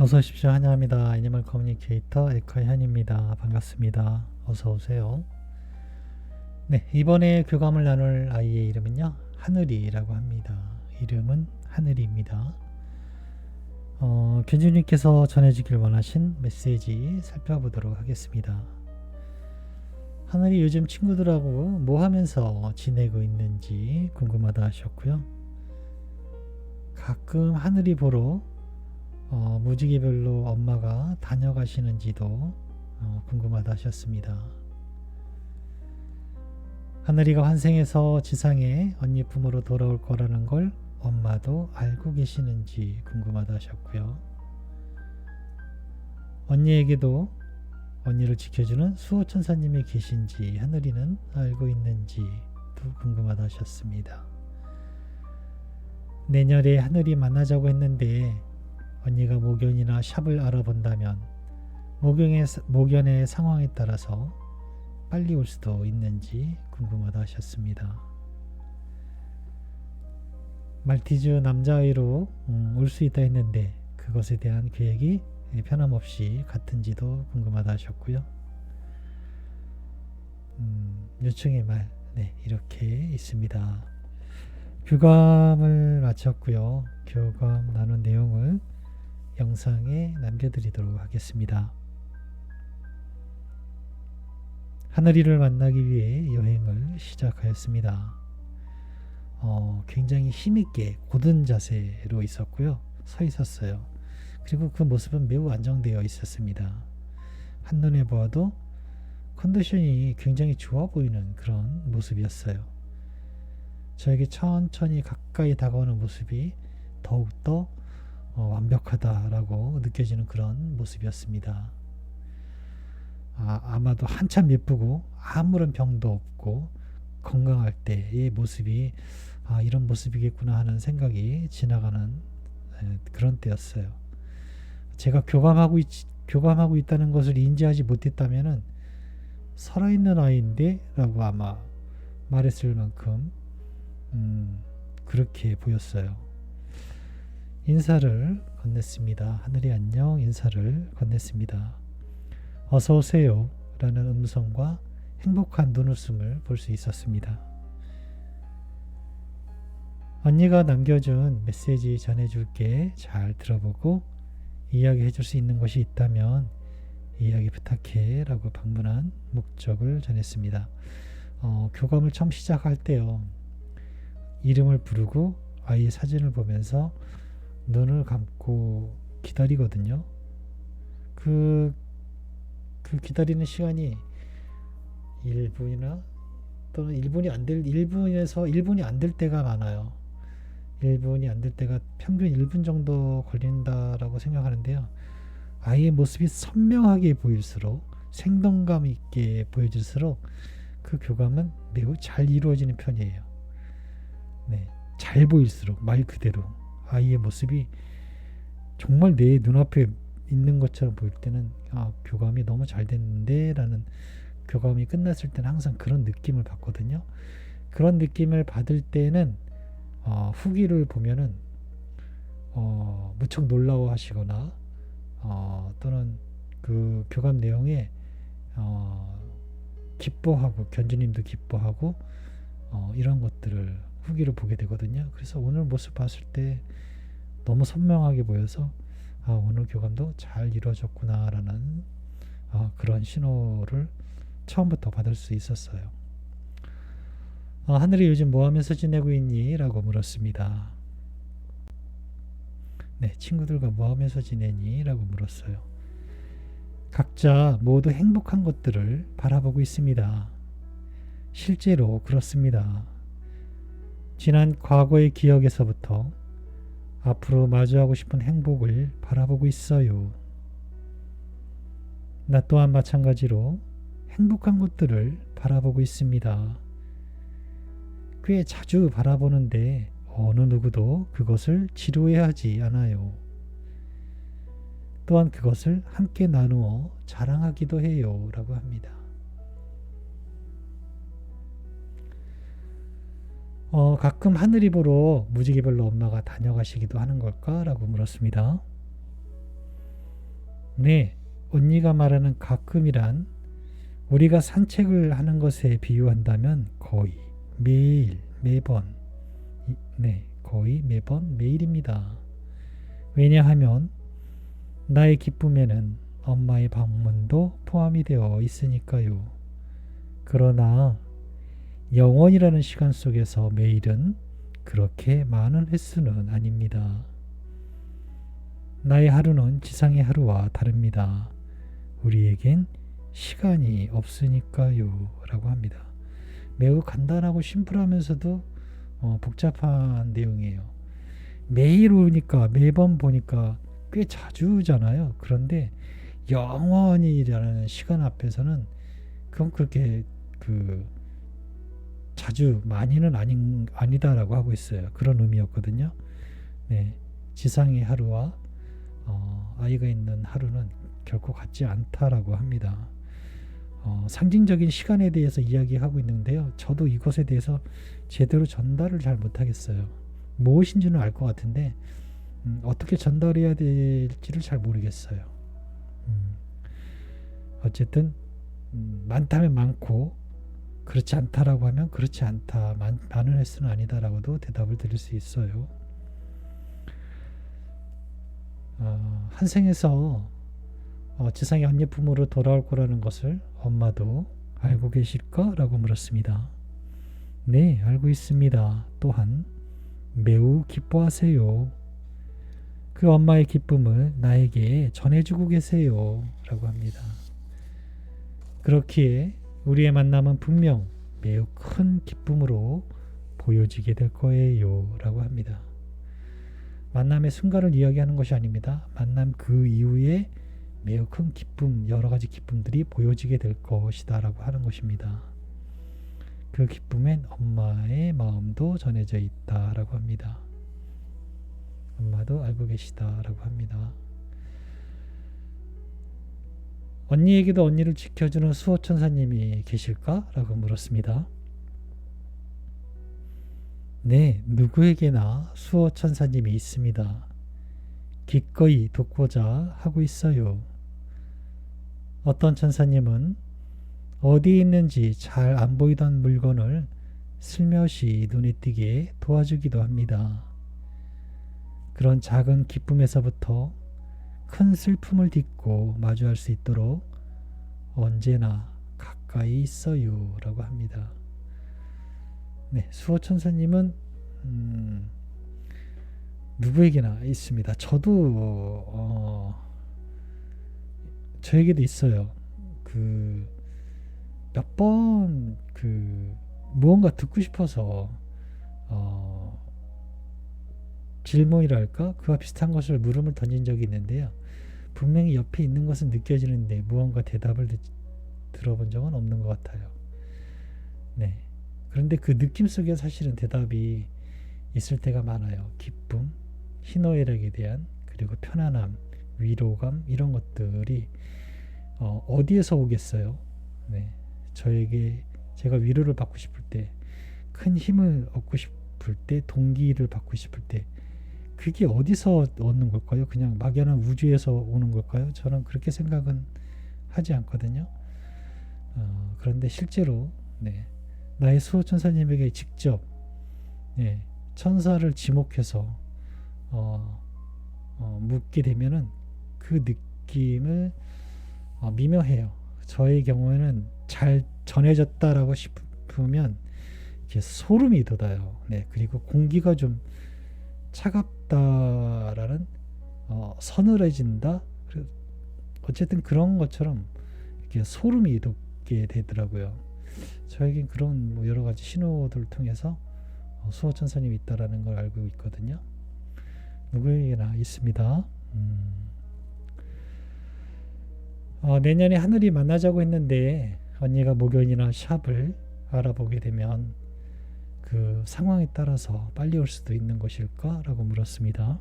어서 오십시오. 환영합니다. 애니멀 커뮤니케이터 에카현입니다. 반갑습니다. 어서 오세요. 네, 이번에 교감을 나눌 아이의 이름은요. 하늘이라고 합니다. 이름은 하늘이입니다. 어, 견주님께서 전해주길 원하신 메시지 살펴보도록 하겠습니다. 하늘이 요즘 친구들하고 뭐 하면서 지내고 있는지 궁금하다 하셨고요. 가끔 하늘이 보러 어, 무지개별로 엄마가 다녀가시는지도 어, 궁금하다 하셨습니다. 하늘이가 환생해서 지상에 언니 품으로 돌아올 거라는 걸 엄마도 알고 계시는지 궁금하다 하셨고요. 언니에게도 언니를 지켜주는 수호천사님이 계신지 하늘이는 알고 있는지도 궁금하다 하셨습니다. 내년에 하늘이 만나자고 했는데 언니가 모견이나 샵을 알아본다면 모견의, 모견의 상황에 따라서 빨리 올 수도 있는지 궁금하다 하셨습니다. 말티즈 남자아이로 음, 올수 있다 했는데 그것에 대한 계획이 변함없이 같은지도 궁금하다 하셨고요. 음, 요청의 말, 네, 이렇게 있습니다. 교감을 마쳤고요. 교감 나눈 내용을 영상에 남겨드리도록 하겠습니다. 하늘이를 만나기 위해 여행을 시작하였습니다. 어, 굉장히 힘있게 고든 자세로 있었고요. 서 있었어요. 그리고 그 모습은 매우 안정되어 있었습니다. 한눈에 보아도 컨디션이 굉장히 좋아 보이는 그런 모습이었어요. 저에게 천천히 가까이 다가오는 모습이 더욱더 어, 완벽하다라고 느껴지는 그런 모습이었습니다. 아, 아마도 한참 예쁘고 아무런 병도 없고 건강할 때의 모습이 아, 이런 모습이겠구나 하는 생각이 지나가는 에, 그런 때였어요. 제가 교감하고 있, 교감하고 있다는 것을 인지하지 못했다면은 살아있는 아이인데라고 아마 말했을 만큼 음, 그렇게 보였어요. 인사를 건넸습니다. 하늘이 안녕 인사를 건넸습니다. 어서 오세요 라는 음성과 행복한 눈웃음을 볼 수 있었습니다. 언니가 남겨준 메시지 전해줄게 잘 들어보고 이야기 해 줄 수 있는 것이 있다면 이야기 부탁해 라고 방문한 목적을 전했습니다. 어, 교감을 처음 시작할 때요. 이름을 부르고 아이의 사진을 보면서 눈을 감고 기다리거든요. 그, 그 기다리는 시간이 1분이나 또는 1분이 안 될, 1분에서 1분이 안 될 때가 많아요. 1분이 안 될 때가 평균 1분 정도 걸린다라고 생각하는데요. 아이의 모습이 선명하게 보일수록 생동감 있게 보여질수록 그 교감은 매우 잘 이루어지는 편이에요. 네, 잘 보일수록 말 그대로 아이의 모습이 정말 내 눈앞에 있는 것처럼 보일 때는 아, 교감이 너무 잘 됐는데라는 교감이 끝났을 때는 항상 그런 느낌을 받거든요. 그런 느낌을 받을 때는 어, 후기를 보면은 어, 무척 놀라워하시거나 어, 또는 그 교감 내용에 어, 기뻐하고 견주님도 기뻐하고 어, 이런 것들을 후기를 보게 되거든요. 그래서 오늘 모습 봤을 때 너무 선명하게 보여서 아, 오늘 교감도 잘 이루어졌구나라는 어, 그런 신호를 처음부터 받을 수 있었어요. 어, 하늘이 요즘 뭐 하면서 지내고 있니? 라고 물었습니다. 네, 친구들과 뭐 하면서 지내니? 라고 물었어요. 각자 모두 행복한 것들을 바라보고 있습니다. 실제로 그렇습니다. 지난 과거의 기억에서부터 앞으로 마주하고 싶은 행복을 바라보고 있어요. 나 또한 마찬가지로 행복한 것들을 바라보고 있습니다. 꽤 자주 바라보는데 어느 누구도 그것을 지루해 하지 않아요. 또한 그것을 함께 나누어 자랑하기도 해요. 라고 합니다. 어, 가끔 하늘이 보러 무지개별로 엄마가 다녀가시기도 하는 걸까? 라고 물었습니다. 네, 언니가 말하는 가끔이란 우리가 산책을 하는 것에 비유한다면 거의 매일, 매번, 이- 네, 거의 매번 매일입니다. 왜냐하면 나의 기쁨에는 엄마의 방문도 포함이 되어 있으니까요. 그러나 영원이라는 시간 속에서 매일은 그렇게 많은 횟수는 아닙니다. 나의 하루는 지상의 하루와 다릅니다. 우리에겐 시간이 없으니까요. 라고 합니다. 매우 간단하고 심플하면서도 어, 복잡한 내용이에요. 매일 오니까 매번 보니까 꽤 자주잖아요. 그런데 영원이라는 시간 앞에서는 그건 그렇게 그 자주 많이는 아닌 아니다라고 하고 있어요. 그런 의미였거든요. 네, 지상의 하루와 어, 아이가 있는 하루는 결코 같지 않다라고 합니다. 어, 상징적인 시간에 대해서 이야기하고 있는데요. 저도 이것에 대해서 제대로 전달을 잘 못하겠어요. 무엇인지는 알 것 같은데 음, 어떻게 전달해야 될지를 잘 모르겠어요. 음, 어쨌든 음, 많다면 많고 그렇지 않다라고 하면 그렇지 않다 많, 많은 횟수는 아니다라고도 대답을 드릴 수 있어요. 어, 한 생에서 어, 지상의 언니품으로 돌아올 거라는 것을 엄마도 알고 계실까? 라고 물었습니다. 네, 알고 있습니다. 또한 매우 기뻐하세요. 그 엄마의 기쁨을 나에게 전해주고 계세요. 라고 합니다. 그렇기에 우리의 만남은 분명 매우 큰 기쁨으로 보여지게 될 거예요. 라고 합니다. 만남의 순간을 이야기하는 것이 아닙니다. 만남 그 이후에 매우 큰 기쁨, 여러 가지 기쁨들이 보여지게 될 것이다 라고 하는 것입니다. 그 기쁨엔 엄마의 마음도 전해져 있다 라고 합니다. 엄마도 알고 계시다 라고 합니다. 언니에게도 언니를 지켜주는 수호천사님이 계실까? 라고 물었습니다. 네, 누구에게나 수호천사님이 있습니다. 기꺼이 돕고자 하고 있어요. 어떤 천사님은 어디에 있는지 잘 안 보이던 물건을 슬며시 눈에 띄게 도와주기도 합니다. 그런 작은 기쁨에서부터 큰 슬픔을 딛고 마주할 수 있도록 언제나 가까이 있어요. 라고 합니다. 네, 수호천사님은, 음, 누구에게나 있습니다. 저도, 어, 저에게도 있어요. 그, 몇 번, 그, 무언가 듣고 싶어서, 어, 질문이랄까? 그와 비슷한 것을 물음을 던진 적이 있는데요. 분명히 옆에 있는 것은 느껴지는데 무언가 대답을 듣, 들어본 적은 없는 것 같아요. 네. 그런데 그 느낌 속에 사실은 대답이 있을 때가 많아요. 기쁨, 희노애락에 대한 그리고 편안함, 위로감 이런 것들이 어, 어디에서 오겠어요? 네. 저에게 제가 위로를 받고 싶을 때, 큰 힘을 얻고 싶을 때, 동기를 받고 싶을 때, 그게 어디서 얻는 걸까요? 그냥 막연한 우주에서 오는 걸까요? 저는 그렇게 생각은 하지 않거든요. 어, 그런데 실제로 네, 나의 수호 천사님에게 직접 예, 천사를 지목해서 어, 어, 묻게 되면은 그 느낌을 어, 미묘해요. 저의 경우에는 잘 전해졌다라고 싶으면 이렇게 소름이 돋아요. 네, 그리고 공기가 좀 차갑다라는 어, 서늘해진다. 어쨌든 그런 것처럼 이렇게 소름이 돋게 되더라고요. 저에겐 그런 뭐 여러 가지 신호들을 통해서 어, 수호 천사님이 있다라는 걸 알고 있거든요. 누구에게나 있습니다. 음. 어, 내년에 하늘이 만나자고 했는데 언니가 목요일이나 샵을 알아보게 되면 그 상황에 따라서 빨리 올 수도 있는 것일까? 라고 물었습니다.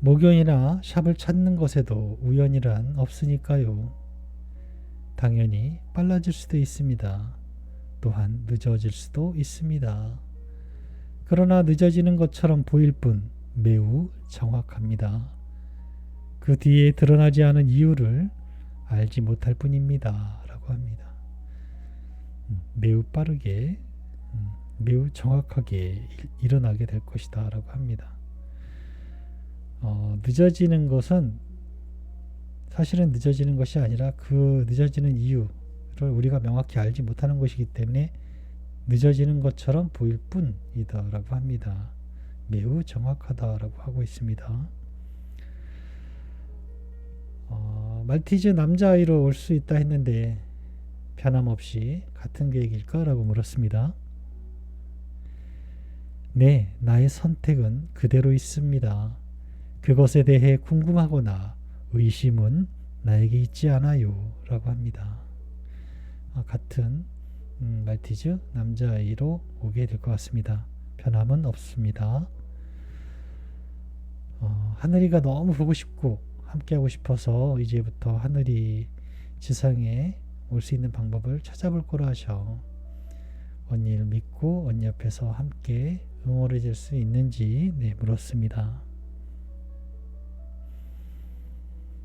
목요일이나 샵을 찾는 것에도 우연이란 없으니까요. 당연히 빨라질 수도 있습니다. 또한 늦어질 수도 있습니다. 그러나 늦어지는 것처럼 보일 뿐 매우 정확합니다. 그 뒤에 드러나지 않은 이유를 알지 못할 뿐입니다. 라고 합니다. 음, 매우 빠르게, 음, 매우 정확하게 일- 일어나게 될 것이다. 라고 합니다. 어, 늦어지는 것은 사실은 늦어지는 것이 아니라 그 늦어지는 이유를 우리가 명확히 알지 못하는 것이기 때문에 늦어지는 것처럼 보일 뿐이다 라고 합니다. 매우 정확하다 라고 하고 있습니다. 어, 말티즈 남자아이로 올 수 있다 했는데 변함없이 같은 계획일까 라고 물었습니다. 네, 나의 선택은 그대로 있습니다. 그것에 대해 궁금하거나 의심은 나에게 있지 않아요. 라고 합니다. 아, 같은 음, 말티즈 남자아이로 오게 될 것 같습니다. 변함은 없습니다. 어, 하늘이가 너무 보고 싶고 함께하고 싶어서 이제부터 하늘이 지상에 올 수 있는 방법을 찾아볼 거라 하셔. 언니를 믿고 언니 옆에서 함께 응원해 줄 수 있는지 네, 물었습니다.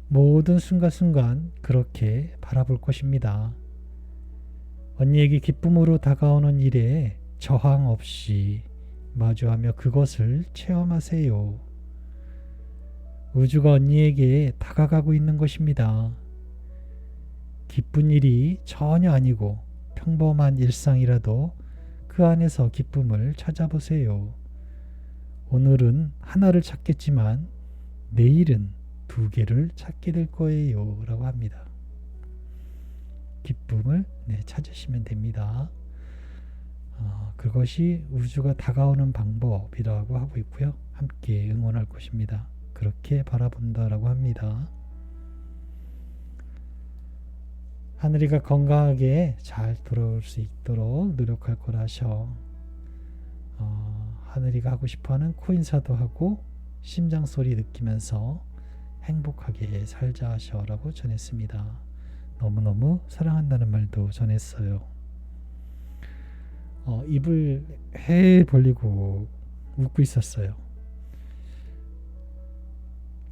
모든 순간순간 그렇게 바라볼 것입니다. 언니에게 기쁨으로 다가오는 일에 저항 없이 마주하며 그것을 체험하세요. 우주가 언니에게 다가가고 있는 것입니다. 기쁜 일이 전혀 아니고 평범한 일상이라도 그 안에서 기쁨을 찾아보세요. 오늘은 하나를 찾겠지만 내일은 두 개를 찾게 될 거예요. 라고 합니다. 기쁨을 네, 찾으시면 됩니다. 어, 그것이 우주가 다가오는 방법이라고 하고 있고요. 함께 응원할 것입니다. 그렇게 바라본다라고 합니다. 하늘이가 건강하게 잘 돌아올 수 있도록 노력할 거라 하셔. 어, 하늘이가 하고 싶어하는 코인사도 하고 심장 소리 느끼면서 행복하게 살자 하셔라고 전했습니다. 너무너무 사랑한다는 말도 전했어요. 어, 입을 해 벌리고 웃고 있었어요.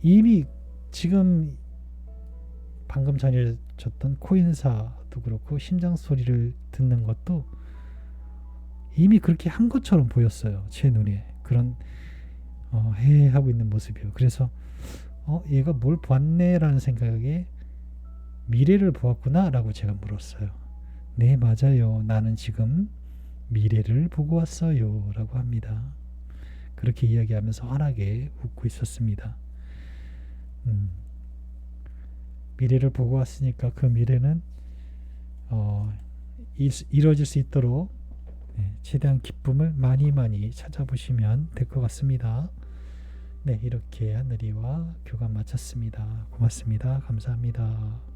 이미 지금 방금 전 해졌던 코인사도 그렇고 심장 소리를 듣는 것도 이미 그렇게 한 것처럼 보였어요. 제 눈에 그런 어, 해 하고 있는 모습이요. 그래서 어 얘가 뭘 봤네라는 생각에 미래를 보았구나라고 제가 물었어요. 네 맞아요. 나는 지금 미래를 보고 왔어요라고 합니다. 그렇게 이야기하면서 환하게 웃고 있었습니다. 음, 미래를 보고 왔으니까 그 미래는 어, 이, 이루어질 수 있도록 네, 최대한 기쁨을 많이 많이 찾아보시면 될 것 같습니다. 네, 이렇게 하늘이와 교감 마쳤습니다. 고맙습니다. 감사합니다.